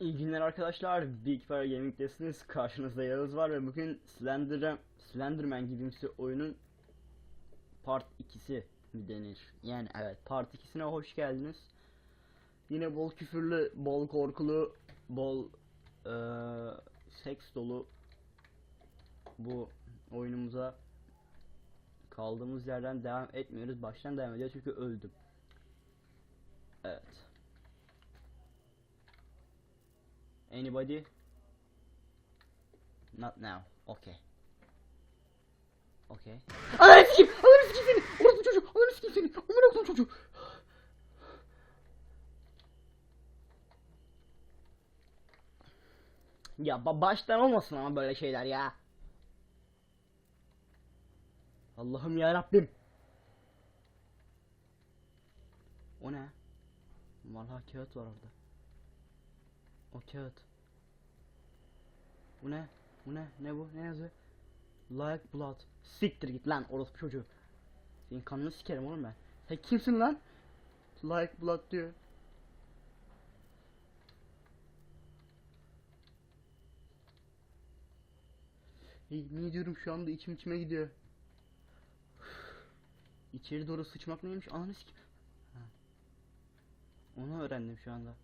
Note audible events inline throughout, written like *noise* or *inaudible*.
İyi günler arkadaşlar. Big Fire Gaming'desiniz. Karşınızda Yağız var ve bugün Slender Slenderman gibimsi oyunun part 2'si mi denir? Yani evet part 2'sine hoş geldiniz. Yine bol küfürlü, bol korkulu, bol eee, seks dolu bu oyunumuza kaldığımız yerden devam etmiyoruz. Baştan devam ediyoruz çünkü öldüm. Evet. Anybody? Not now. Okay. Okay. Ananı sikeyim! Ananı sikeyim seni! Orası çocuk! Ananı sikeyim seni! Amına koyayım çocuğu! Ya ba baştan olmasın ama böyle şeyler ya. Allah'ım ya Rabbim. O ne? Vallahi kağıt var orada. O kağıt. Bu ne? Bu ne? Ne bu? Ne yazıyor? Like blood. Siktir git lan orospu çocuğu. Senin kanını sikerim oğlum ben. Sen kimsin lan? Like blood diyor. Ne diyorum şu anda içim içime gidiyor. İçeri doğru sıçmak neymiş? Ananı. Ha. Onu öğrendim şu anda.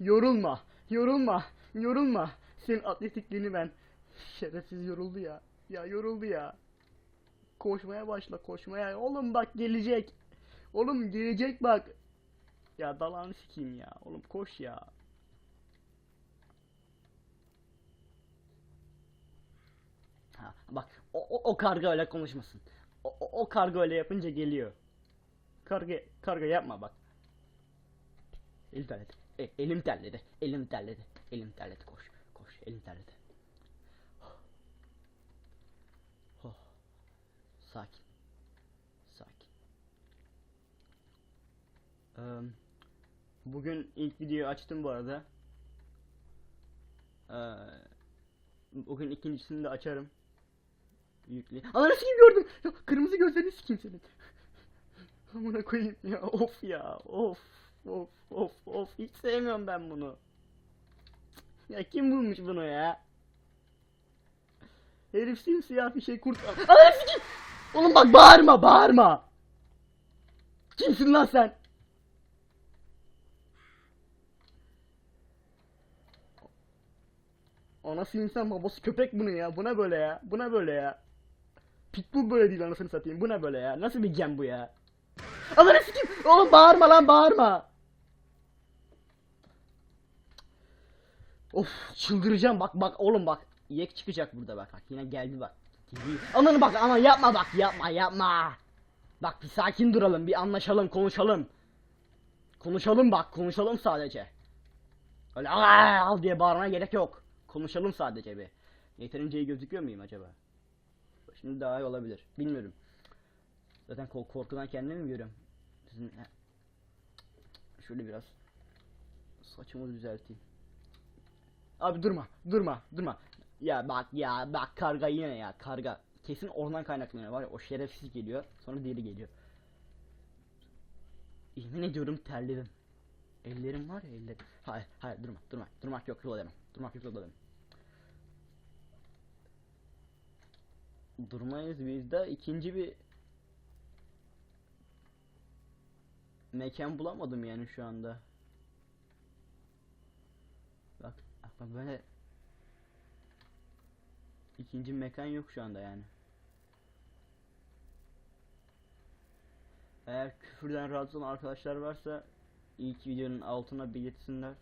Yorulma, yorulma, yorulma. Senin atletikliğini ben. Şerefsiz yoruldu ya. Ya yoruldu ya. Koşmaya başla, koşmaya. Oğlum bak gelecek. Oğlum gelecek bak. Ya dalağını sikeyim ya. Oğlum koş ya. Ha, bak o, o, o karga öyle konuşmasın. O, o, o karga öyle yapınca geliyor. Karga, karga yapma bak. Elim terledi. E, elim terledi. Elim terledi. Elim terledi. Koş. Koş. Elim terledi. Oh. Sakin. Sakin. Eee, bugün ilk videoyu açtım bu arada. Eee, bugün ikincisini de açarım. Yükle. Ananı sikeyim gördüm. Ya, kırmızı gözlerini sikeyim senin. Amına koyayım ya. Of ya. Of. Of of of hiç sevmiyorum ben bunu. Ya kim bulmuş bunu ya? Herif simsiyah bir şey kurt... *laughs* Sikeyim! Oğlum bak bağırma bağırma! Kimsin lan sen? Anası insan babası köpek bunu ya. Buna böyle ya. Buna böyle ya. Pitbull böyle değil anasını satayım. Bu ne böyle ya? Nasıl bir gem bu ya? Ananı sikeyim! Oğlum bağırma lan bağırma! Of çıldıracağım bak bak oğlum bak. Yek çıkacak burada bak bak yine geldi bak. Ananı bak ama yapma bak yapma yapma. Bak bir sakin duralım bir anlaşalım konuşalım. Konuşalım bak konuşalım sadece. Öyle al diye bağırmaya gerek yok. Konuşalım sadece bir. Yeterince iyi gözüküyor muyum acaba? Şimdi daha iyi olabilir. Bilmiyorum. Zaten kork- korkudan kendimi mi görüyorum? Sizin... Şöyle biraz saçımı düzelteyim. Abi durma, durma, durma. Ya bak ya bak karga yine ya karga. Kesin oradan kaynaklanıyor var ya o şerefsiz geliyor sonra diğeri geliyor. Yemin ediyorum terledim. Ellerim var ya ellerim. Hayır hayır durma durma durmak yok yola demem. Durmak yok yola demem. Durmayız biz de ikinci bir mekan bulamadım yani şu anda. Bak, bak bak böyle ikinci mekan yok şu anda yani. Eğer küfürden rahatsız olan arkadaşlar varsa ilk videonun altına belirtsinler.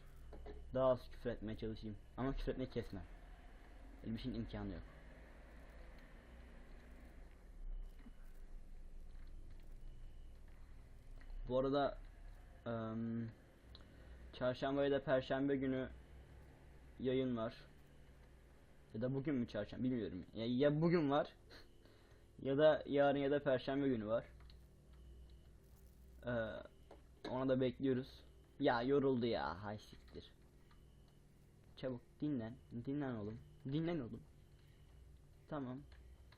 Daha az küfür etmeye çalışayım. Ama küfür etmeyi kesmem. Öyle bir şeyin imkanı yok. Bu arada eee Çarşamba ya da Perşembe günü yayın var. Ya da bugün mü çarşamba bilmiyorum. Ya, ya bugün var. *laughs* Ya da yarın ya da perşembe günü var. Ee, ona da bekliyoruz. Ya yoruldu ya. Hay siktir. Çabuk dinlen. Dinlen oğlum. Dinlen oğlum. Tamam.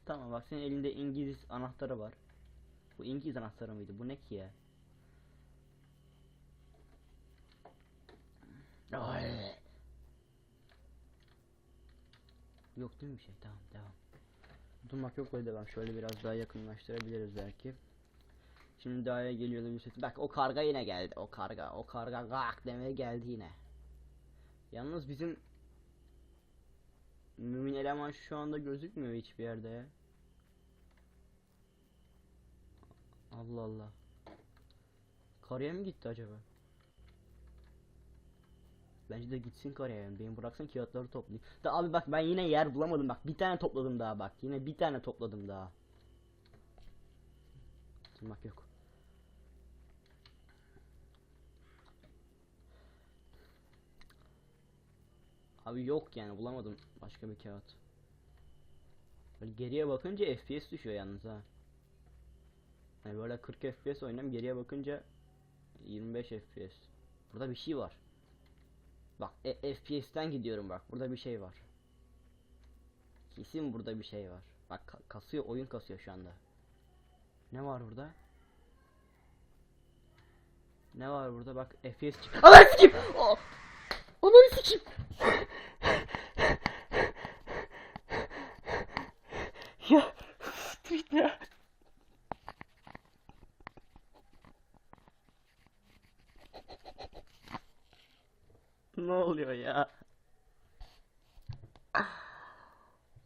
Tamam bak senin elinde İngiliz anahtarı var. Bu İngiliz anahtarı mıydı? Bu ne ki ya? Yok değil mi şey? Tamam devam. Durmak yok böyle devam. Şöyle biraz daha yakınlaştırabiliriz belki. Şimdi dağa geliyordu bir ses. Bak o karga yine geldi. O karga. O karga gak demeye geldi yine. Yalnız bizim mümin eleman şu anda gözükmüyor hiçbir yerde ya. Allah Allah. Karaya mı gitti acaba? Bence de gitsin karaya yani. Beni bıraksın kağıtları toplayayım. Da abi bak ben yine yer bulamadım bak. Bir tane topladım daha bak. Yine bir tane topladım daha. Tırnak yok. Abi yok yani bulamadım başka bir kağıt. Böyle geriye bakınca FPS düşüyor yalnız ha. Yani böyle 40 FPS oynam geriye bakınca 25 FPS. Burada bir şey var. Bak e, FPS'ten gidiyorum bak. Burada bir şey var. Kesin burada bir şey var. Bak ka- kasıyor oyun kasıyor şu anda. Ne var burada? Ne var burada bak FPS çık. Ananı sikeyim. Ananı sikeyim. Ne oluyor ya?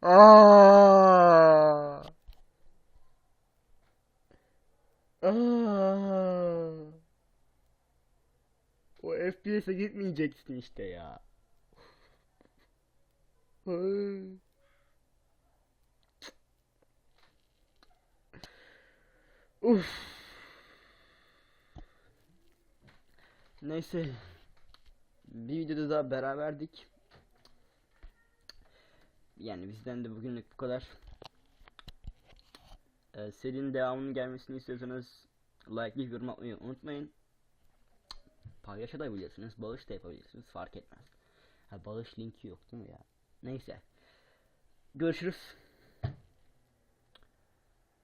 Aa! O FPS'e gitmeyeceksin işte ya. Uf. Neyse. Bir videoda daha beraberdik. Yani bizden de bugünlük bu kadar. Ee, serinin devamının gelmesini istiyorsanız like yorum atmayı unutmayın. Paylaşabilirsiniz, bağış da yapabilirsiniz fark etmez. Ha, bağış linki yok değil mi ya? Neyse. Görüşürüz.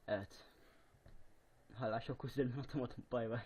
Evet. Hala şok üzerinden *laughs* atamadım. Bay bay.